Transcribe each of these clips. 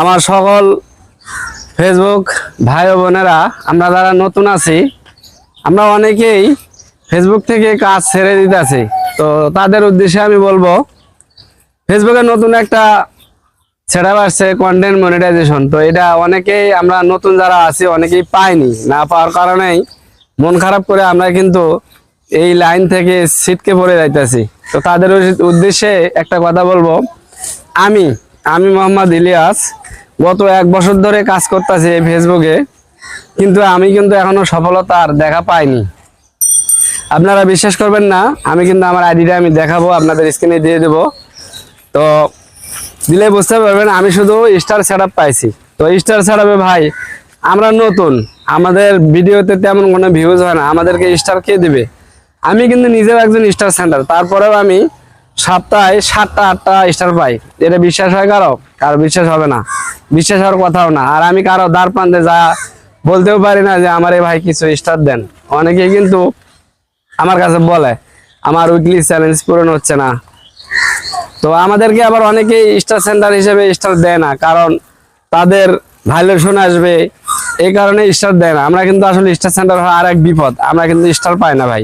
আমার সকল ফেসবুক ভাই বোনেরা, আমরা যারা নতুন আছি, আমরা অনেকেই ফেসবুক থেকে কাজ ছেড়ে দিতেছি। তো তাদের উদ্দেশ্যে আমি বলব ফেসবুকে নতুন একটা ছেড়া আসছে কন্টেন্ট মনিটাইজেশন তো এটা অনেকেই, আমরা নতুন যারা আছি, অনেকেই পাইনি, না পাওয়ার কারণেই মন খারাপ করে আমরা কিন্তু এই লাইন থেকে ছিটকে পড়ে যাইতেছি। তো তাদের উদ্দেশ্যে একটা কথা বলব, আমি আমি মোহাম্মদ ইলিয়াস। গত এক বছর ধরে কাজ করতেছি এই ফেসবুকে, কিন্তু আমি কিন্তু এখনও সফলতা আর দেখা পাইনি। আপনারা বিশ্বাস করবেন না, আমি কিন্তু আমার আইডিটা আমি দেখাবো, আপনাদের স্ক্রিনে দিয়ে দেবো। তো দিলে বুঝতে পারবেন, আমি শুধু স্টার সেট পাইছি। তো স্টার সেট ভাই, আমরা নতুন, আমাদের ভিডিওতে তেমন কোনো ভিউজ হয় না, আমাদেরকে স্টার কে দেবে। আমি কিন্তু নিজের একজন স্টার সেন্টার তারপরেও আমি সপ্তাহে সাতটা, আটটা স্টার পাই। এটা বিশ্বাস হয় কারও? কারও বিশ্বাস হবে না। বিশ্বাস হওয়ার কথাও না। আর আমি কারও দ্বার প্রান্তে যা বলতেও পারি না যে আমার এই ভাই কিছু স্টার দেন। অনেকেই কিন্তু আমার কাছে বলে, আমার উইকলি চ্যালেঞ্জ পূরণ হচ্ছে না। তো আমাদেরকে আবার অনেকেই স্টার সেন্টার হিসেবে স্টার দেয় না। কারণ তাদের ভাইলেশন আসবে, এই কারণে স্টার দেয় না। আমরা কিন্তু আসলে স্টার সেন্টার হওয়া আর এক বিপদ। আমরা কিন্তু স্টার পাই না ভাই।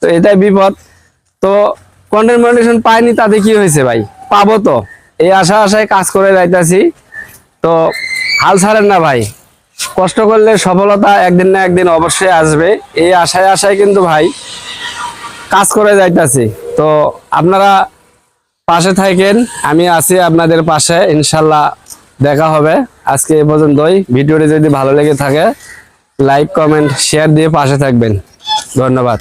তো এটাই বিপদ। তো কন্টেন্ট মনিটেশন পাইনি, তাতে কি হয়েছে ভাই? পাবো তো। এই আশা আশায় কাজ করে যাইতাছি। তো হাল ছাড়েন না ভাই। কষ্ট করলে সফলতা একদিন না একদিন অবশ্যই আসবে। এই আশায় আশায় কিন্তু ভাই কাজ করে যাইতাছি। তো আপনারা পাশে থাকেন, আমি আছি আপনাদের পাশে। ইনশাল্লাহ দেখা হবে। আজকে এ পর্যন্তই। ভিডিওটি যদি ভালো লেগে থাকে লাইক কমেন্ট শেয়ার দিয়ে পাশে থাকবেন। ধন্যবাদ।